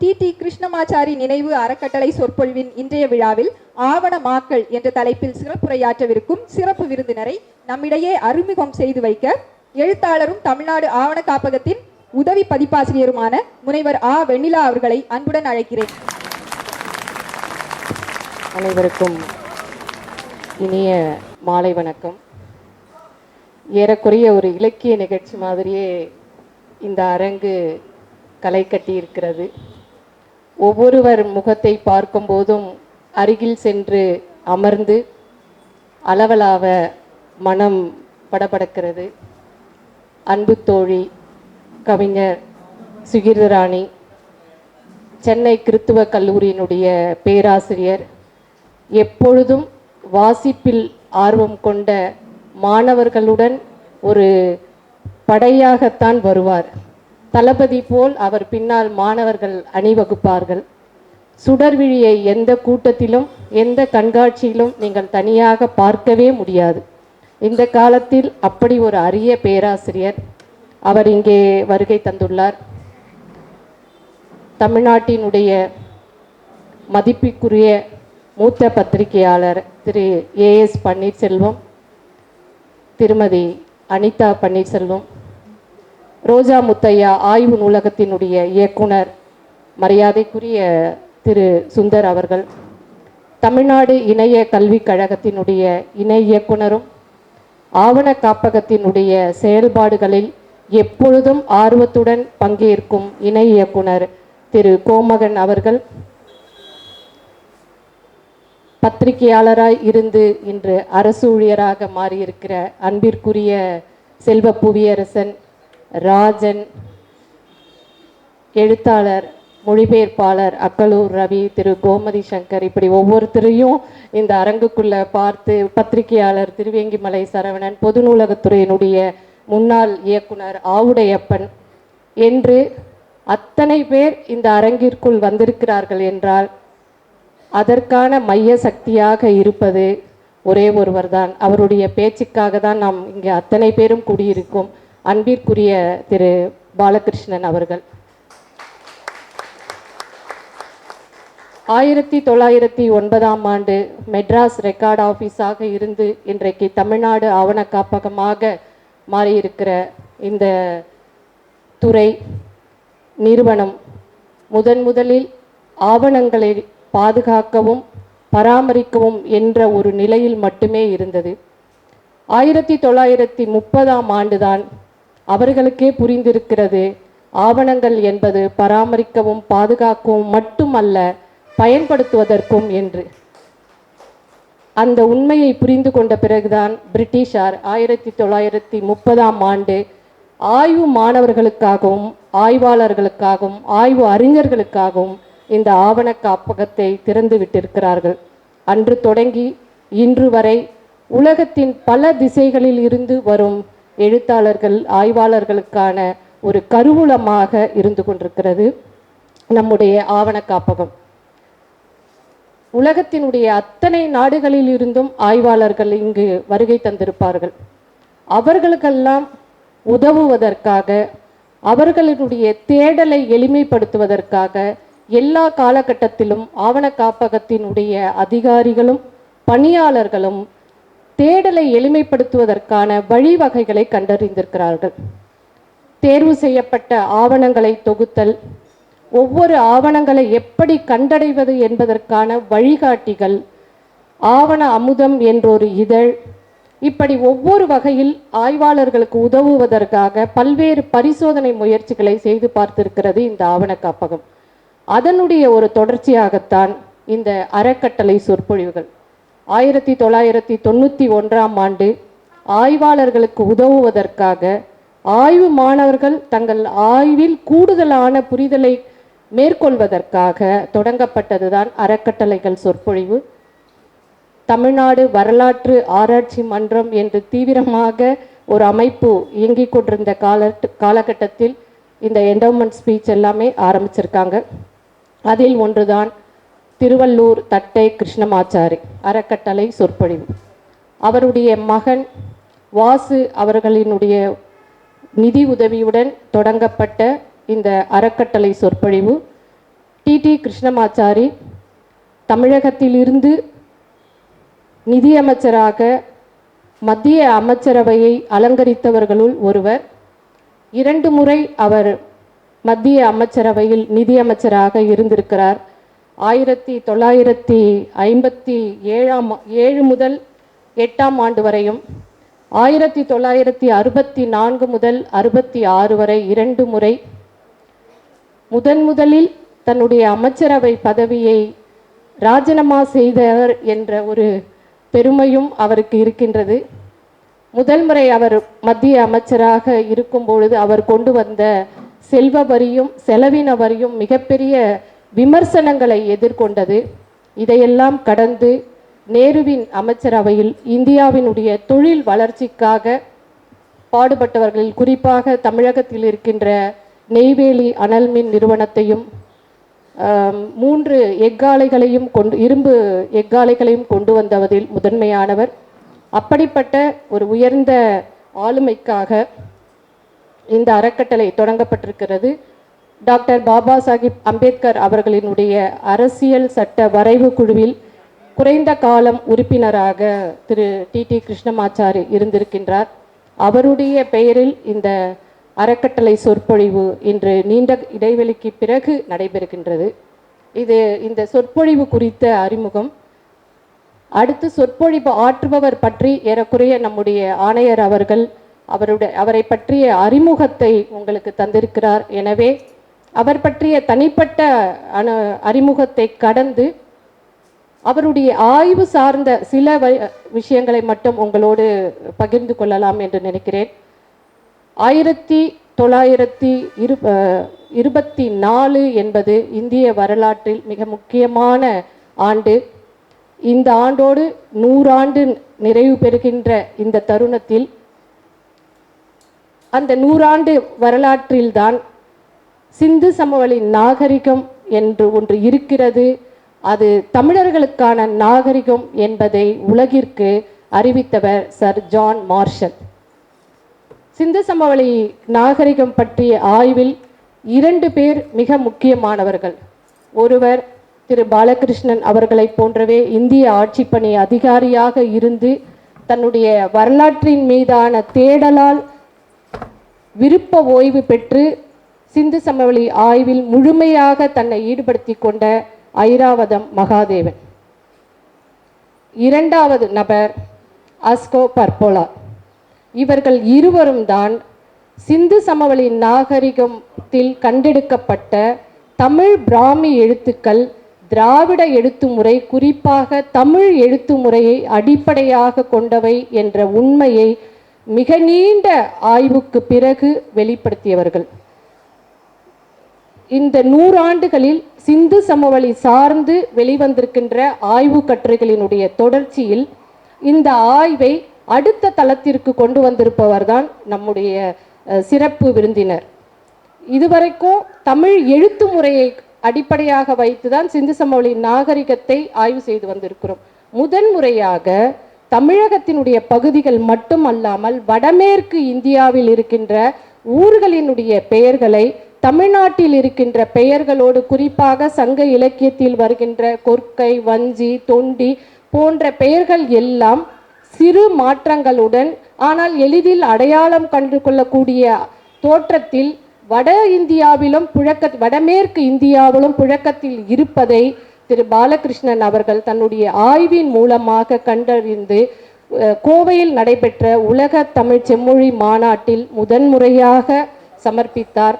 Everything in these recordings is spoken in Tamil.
டி. டி. கிருஷ்ணமாச்சாரி நினைவு அறக்கட்டளை சொற்பொழிவின் இன்றைய விழாவில் ஆவணமாக்கல் என்ற தலைப்பில் சிறப்புரையாற்றவிருக்கும் சிறப்பு விருந்தினரை நம்மிடையே அறிமுகம் செய்து வைக்க எழுத்தாளரும் தமிழ்நாடு ஆவண காப்பகத்தின் உதவி பதிப்பாசிரியருமான முனைவர் ஆ. வெண்ணிலா அவர்களை அன்புடன் அழைக்கிறேன். அனைவருக்கும் இனிய மாலை வணக்கம். ஏறக்குறைய ஒரு இலக்கிய நிகழ்ச்சி மாதிரியே இந்த அரங்கு களை கட்டி இருக்கிறது. ஒவ்வொருவர் முகத்தை பார்க்கும்போதும் அருகில் சென்று அமர்ந்து அளவலாவ மனம் படபடக்கிறது. அன்பு தோழி கவிஞர் சுகிர்தராணி சென்னை கிறித்துவ கல்லூரியினுடைய பேராசிரியர் எப்பொழுதும் வாசிப்பில் ஆர்வம் கொண்ட மாணவர்களுடன் ஒரு படையாகத்தான் வருவார். தளபதி போல் அவர் பின்னால் மாணவர்கள் அணிவகுப்பார்கள். சுடர்விழியை எந்த கூட்டத்திலும் எந்த கண்காட்சியிலும் நீங்கள் தனியாக பார்க்கவே முடியாது. இந்த காலத்தில் அப்படி ஒரு அரிய பேராசிரியர் அவர் இங்கே வருகை தந்துள்ளார். தமிழ்நாட்டினுடைய மதிப்பிற்குரிய மூத்த பத்திரிகையாளர் திரு ஏஎஸ் பன்னீர்செல்வம் திருமதி அனிதா பன்னீர்செல்வம் ரோஜா முத்தையா ஆய்வு நூலகத்தினுடைய இயக்குனர் மரியாதைக்குரிய திரு சுந்தர் அவர்கள் தமிழ்நாடு இணைய கல்விக் கழகத்தினுடைய இணை இயக்குனரும் ஆவண காப்பகத்தினுடைய செயல்பாடுகளில் எப்பொழுதும் ஆர்வத்துடன் பங்கேற்கும் இணை இயக்குனர் திரு கோமகன் அவர்கள் பத்திரிகையாளராய் இருந்து இன்று அரசு ஊழியராக மாறியிருக்கிற அன்பிற்குரிய செல்வ புவியரசன் ராஜன் எழுத்தாளர் மொழிபெயர்ப்பாளர் அக்கலூர் ரவி திரு கோமதி சங்கர் இப்படி ஒவ்வொருத்தரையும் இந்த அரங்குக்குள்ள பார்த்து பத்திரிகையாளர் திருவேங்கிமலை சரவணன் பொது நூலகத்துறையினுடைய முன்னாள் இயக்குனர் ஆவுடையப்பன் என்று அத்தனை பேர் இந்த அரங்கிற்குள் வந்திருக்கிறார்கள் என்றால் அதற்கான மைய சக்தியாக இருப்பது ஒரே ஒருவர்தான். அவருடைய பேச்சுக்காக தான் நாம் இங்கே அத்தனை பேரும் கூடியிருக்கோம். அன்பிற்குரிய திரு பாலகிருஷ்ணன் அவர்கள். ஆயிரத்தி தொள்ளாயிரத்தி ஒன்பதாம் ஆண்டு மெட்ராஸ் ரெக்கார்ட் ஆஃபீஸாக இருந்து இன்றைக்கு தமிழ்நாடு ஆவண காப்பகமாக மாறியிருக்கிற இந்த துறை நிறுவனம் முதன் முதலில் ஆவணங்களை பாதுகாக்கவும் பராமரிக்கவும் என்ற ஒரு நிலையில் மட்டுமே இருந்தது. ஆயிரத்தி தொள்ளாயிரத்தி முப்பதாம் ஆண்டுதான் அவர்களுக்கே புரிந்திருக்கிறது. ஆவணங்கள் என்பது பராமரிக்கவும் பாதுகாக்கவும் மட்டுமல்ல பயன்படுத்துவதற்கும் என்று. அந்த உண்மையை புரிந்து கொண்ட பிறகுதான் பிரிட்டிஷார் ஆயிரத்தி தொள்ளாயிரத்தி முப்பதாம் ஆண்டு ஆய்வு மாணவர்களுக்காகவும் ஆய்வாளர்களுக்காகவும் ஆய்வு அறிஞர்களுக்காகவும் இந்த ஆவண காப்பகத்தை திறந்து விட்டிருக்கிறார்கள். அன்று தொடங்கி இன்று வரை உலகத்தின் பல திசைகளில் இருந்து வரும் எழுத்தாளர்கள் ஆய்வாளர்களுக்கான ஒரு கருவூலமாக இருந்து கொண்டிருக்கிறது நம்முடைய ஆவண காப்பகம் உலகத்தினுடைய அத்தனை நாடுகளில் இருந்தும் ஆய்வாளர்கள் இங்கு வருகை தந்திருப்பார்கள். அவர்களுக்கெல்லாம் உதவுவதற்காக அவர்களுடைய தேடலை எளிமைப்படுத்துவதற்காக எல்லா காலகட்டத்திலும் ஆவண காப்பகத்தினுடைய அதிகாரிகளும் பணியாளர்களும் தேடலை எளிமைப்படுத்துவதற்கான வழிவகைகளை கண்டறிந்திருக்கிறார்கள். தேர்வு செய்யப்பட்ட ஆவணங்களை தொகுத்தல் ஒவ்வொரு ஆவணங்களை எப்படி கண்டடைவது என்பதற்கான வழிகாட்டிகள் ஆவண அமுதம் என்றொரு இதழ் இப்படி ஒவ்வொரு வகையில் ஆய்வாளர்களுக்கு உதவுவதற்காக பல்வேறு பரிசோதனை முயற்சிகளை செய்து பார்த்திருக்கிறது இந்த ஆவண காப்பகம். அதனுடைய ஒரு தொடர்ச்சியாகத்தான் இந்த அறக்கட்டளை சொற்பொழிவுகள். ஆயிரத்தி தொள்ளாயிரத்தி தொண்ணூற்றி ஒன்றாம் ஆண்டு ஆய்வாளர்களுக்கு உதவுவதற்காக ஆய்வு மாணவர்கள் தங்கள் ஆய்வில் கூடுதலான புரிதலை மேற்கொள்வதற்காக தொடங்கப்பட்டதுதான் அறக்கட்டளைகள் சொற்பொழிவு. தமிழ்நாடு வரலாற்று ஆராய்ச்சி மன்றம் என்று தீவிரமாக ஒரு அமைப்பு இயங்கிக் கொண்டிருந்த கால காலகட்டத்தில் இந்த என்டோமெண்ட் ஸ்பீச் எல்லாமே ஆரம்பிச்சிருக்காங்க. அதில் ஒன்றுதான் திருவள்ளூர் தட்டை கிருஷ்ணமாச்சாரி அறக்கட்டளை சொற்பொழிவு. அவருடைய மகன் வாசு அவர்களினுடைய நிதி உதவியுடன் தொடங்கப்பட்ட இந்த அறக்கட்டளை சொற்பொழிவு. டிடி கிருஷ்ணமாச்சாரி தமிழகத்திலிருந்து நிதியமைச்சராக மத்திய அமைச்சரவையை அலங்கரித்தவர்களுள் ஒருவர். இரண்டு முறை அவர் மத்திய அமைச்சரவையில் நிதியமைச்சராக இருந்திருக்கிறார். ஆயிரத்தி தொள்ளாயிரத்தி ஐம்பத்தி ஏழாம் ஏழு முதல் எட்டாம் ஆண்டு வரையும் ஆயிரத்தி தொள்ளாயிரத்தி அறுபத்தி நான்கு முதல் அறுபத்தி ஆறு வரை இரண்டு முறை முதன் முதலில் தன்னுடைய அமைச்சரவை பதவியை ராஜினாமா செய்தவர் என்ற ஒரு பெருமையும் அவருக்கு இருக்கின்றது. முதல் முறை அவர் மத்திய அமைச்சராக இருக்கும் பொழுது அவர் கொண்டு வந்த செல்வ வரியும் செலவின வரியும் மிகப்பெரிய விமர்சனங்களை எதிர்கொண்டது. இதையெல்லாம் கடந்து நேருவின் அமைச்சரவையில் இந்தியாவினுடைய தொழில் வளர்ச்சிக்காக பாடுபட்டவர்களில் குறிப்பாக தமிழகத்தில் இருக்கின்ற நெய்வேலி அனல் மின் நிறுவனத்தையும் மூன்று எஃகாலைகளையும் கொண்டு இரும்பு எஃகாலைகளையும் கொண்டு வந்தவதில் முதன்மையானவர். அப்படிப்பட்ட ஒரு உயர்ந்த ஆளுமைக்காக இந்த அறக்கட்டளை தொடங்கப்பட்டிருக்கிறது. டாக்டர் பாபா சாஹிப் அம்பேத்கர் அவர்களினுடைய அரசியல் சட்ட வரைவு குழுவில் குறைந்த காலம் உறுப்பினராக திரு டி டி கிருஷ்ணமாச்சாரி இருந்திருக்கின்றார். அவருடைய பெயரில் இந்த அறக்கட்டளை சொற்பொழிவு இன்று நீண்ட இடைவெளிக்கு பிறகு நடைபெறுகின்றது. இது இந்த சொற்பொழிவு குறித்த அறிமுகம். அடுத்து சொற்பொழிவு ஆற்றுபவர் பற்றி ஏறக்குறைய நம்முடைய ஆணையர் அவர்கள் அவருடைய அவரை பற்றிய அறிமுகத்தை உங்களுக்கு தந்திருக்கிறார். எனவே அவர் பற்றிய தனிப்பட்ட அனு அறிமுகத்தை கடந்து அவருடைய ஆய்வு சார்ந்த சில வ- விஷயங்களை மட்டும் உங்களோடு பகிர்ந்து கொள்ளலாம் என்று நினைக்கிறேன். ஆயிரத்தி தொள்ளாயிரத்தி இரு இருபத்தி நாலு என்பது இந்திய வரலாற்றில் மிக முக்கியமான ஆண்டு. இந்த ஆண்டோடு நூறாண்டு நிறைவு பெறுகின்ற இந்த தருணத்தில் அந்த நூறாண்டு வரலாற்றில்தான் சிந்து சமவெளி நாகரிகம் என்று ஒன்று இருக்கிறது. அது தமிழர்களுக்கான நாகரிகம் என்பதை உலகிற்கு அறிவித்தவர் சர் ஜான் மார்ஷல். சிந்து சமவெளி நாகரிகம் பற்றிய ஆய்வில் இரண்டு பேர் மிக முக்கியமானவர்கள். ஒருவர் திரு பாலகிருஷ்ணன் அவர்களைப் போன்றவே இந்திய ஆட்சிப்பணி அதிகாரியாக இருந்து தன்னுடைய வரலாற்றின் மீதான தேடலால் விருப்ப ஓய்வு பெற்று சிந்து சமவெளி ஆய்வில் முழுமையாக தன்னை ஈடுபடுத்தி கொண்ட ஐராவதம் மகாதேவன். இரண்டாவது நபர் அஸ்கோ பர்போலா. இவர்கள் இருவரும் தான் சிந்து சமவெளி நாகரிகத்தில் கண்டெடுக்கப்பட்ட தமிழ் பிராமி எழுத்துக்கள் திராவிட எழுத்து முறை குறிப்பாக தமிழ் எழுத்து முறையை அடிப்படையாக கொண்டவை என்ற உண்மையை மிக நீண்ட ஆய்வுக்கு பிறகு வெளிப்படுத்தியவர்கள். இந்த நூறாண்டுகளில் சிந்து சமவெளி சார்ந்து வெளிவந்திருக்கின்ற ஆய்வு கட்டுரைகளினுடைய தொடர்ச்சியில் இந்த ஆய்வை அடுத்த தளத்திற்கு கொண்டு வந்திருப்பவர்தான் நம்முடைய சிறப்பு விருந்தினர். இதுவரைக்கும் தமிழ் எழுத்து முறையை அடிப்படையாக வைத்துதான் சிந்து சமவெளி நாகரிகத்தை ஆய்வு செய்து வந்திருக்கிறோம். முதன்முறையாக தமிழகத்தினுடைய பகுதிகள் மட்டும் அல்லாமல் வடமேற்கு இந்தியாவில் இருக்கின்ற ஊர்களினுடைய பெயர்களை தமிழ்நாட்டில் இருக்கின்ற பெயர்களோடு குறிப்பாக சங்க இலக்கியத்தில் வருகின்ற கொற்கை வஞ்சி தொண்டி போன்ற பெயர்கள் எல்லாம் சிறு மாற்றங்களுடன் ஆனால் எளிதில் அடையாளம் கண்டு கொள்ளக்கூடிய தோற்றத்தில் வட இந்தியாவிலும் புழக்க வடமேற்கு இந்தியாவிலும் புழக்கத்தில் இருப்பதை திரு பாலகிருஷ்ணன் அவர்கள் தன்னுடைய ஆய்வின் மூலமாக கண்டறிந்து கோவையில் நடைபெற்ற உலக தமிழ் செம்மொழி மாநாட்டில் முதன்முறையாக சமர்ப்பித்தார்.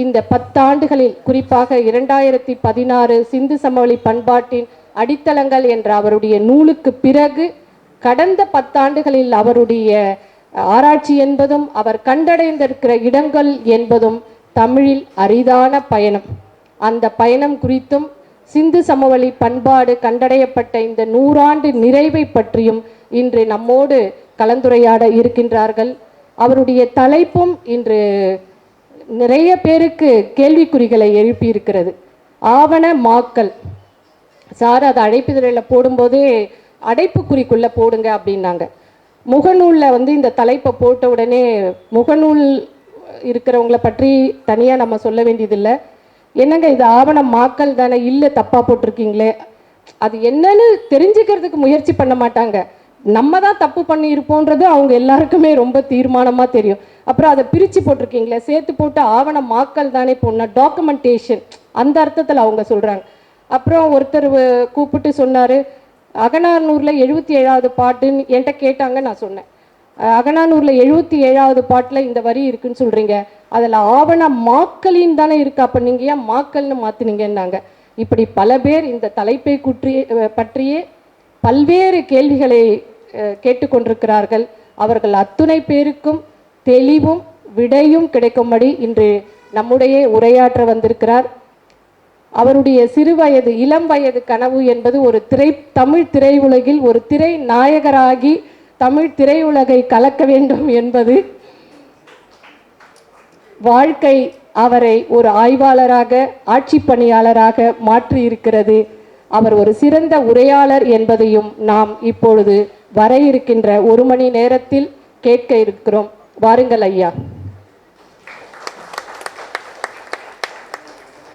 இந்த பத்தாண்டுகளில் குறிப்பாக இரண்டாயிரத்தி பதினாறு சிந்து சமவெளி பண்பாட்டின் அடித்தளங்கள் என்ற அவருடைய நூலுக்கு பிறகு கடந்த பத்தாண்டுகளில் அவருடைய ஆராய்ச்சி என்பதும் அவர் கண்டடைந்திருக்கிற இடங்கள் என்பதும் தமிழில் அரிதான பயணம். அந்த பயணம் குறித்தும் சிந்து சமவெளி பண்பாடு கண்டடையப்பட்ட இந்த நூறாண்டு நிறைவை பற்றியும் இன்று நம்மோடு கலந்துரையாட இருக்கின்றார்கள். அவருடைய தலைப்பும் இன்று நிறைய பேருக்கு கேள்விக்குறிகளை எழுப்பி இருக்கிறது ஆவண மாக்கல் சார் அதை அழைப்புதழில் போடும்போதே அடைப்புக்குறிக்குள்ளே போடுங்க அப்படின்னாங்க. முகநூலில் வந்து இந்த தலைப்பை போட்ட உடனே முகநூல் இருக்கிறவங்கள பற்றி தனியாக நம்ம சொல்ல வேண்டியதில்லை. என்னங்க இது ஆவணம் மாக்கல் தானே? இல்லை தப்பாக போட்டிருக்கீங்களே. அது என்னன்னு தெரிஞ்சுக்கிறதுக்கு முயற்சி பண்ண மாட்டாங்க. நம்ம தான் தப்பு பண்ணியிருப்போன்றது அவங்க எல்லாருக்குமே ரொம்ப தீர்மானமாக தெரியும். அப்புறம் அதை பிரித்து போட்டிருக்கீங்களே சேர்த்து போட்டு ஆவண மாக்கள் தானே போடணும் டாக்குமெண்டேஷன் அந்த அர்த்தத்தில் அவங்க சொல்கிறாங்க அப்புறம் ஒருத்தர் கூப்பிட்டு சொன்னார் அகனானூரில் எழுபத்தி ஏழாவது பாட்டுன்னு என்கிட்ட கேட்டாங்க நான் சொன்னேன். அகனானூரில் எழுபத்தி ஏழாவது பாட்டில் இந்த வரி இருக்குன்னு சொல்கிறீங்க அதில் ஆவண மாக்களின் தானே இருக்கு. அப்போ நீங்கள் ஏன் மாக்கள்னு மாற்றினீங்கன்னாங்க இப்படி பல பேர் இந்த தலைப்பை குற்றி பற்றியே பல்வேறு கேள்விகளை கேட்டுக்கொண்டிருக்கிறார்கள். அவர்கள் அத்துணை பேருக்கும் தெளிவும் விடையும் கிடைக்கும்படி இன்று நம்முடைய உரையாற்ற வந்திருக்கிறார். அவருடைய சிறுவயது இளம் வயது கனவு என்பது ஒரு திரை தமிழ் திரையுலகில் ஒரு திரை நாயகராகி தமிழ் திரையுலகை கலக்க வேண்டும் என்பது வாழ்க்கை அவரை ஒரு ஆய்வாளராக ஆட்சி பணியாளராக மாற்றி இருக்கிறது அவர் ஒரு சிறந்த உரையாளர் என்பதையும் நாம் இப்பொழுது வர இருக்கின்ற ஒரு மணி நேரத்தில் கேட்க இருக்கிறோம். வாருங்கள் ஐயா.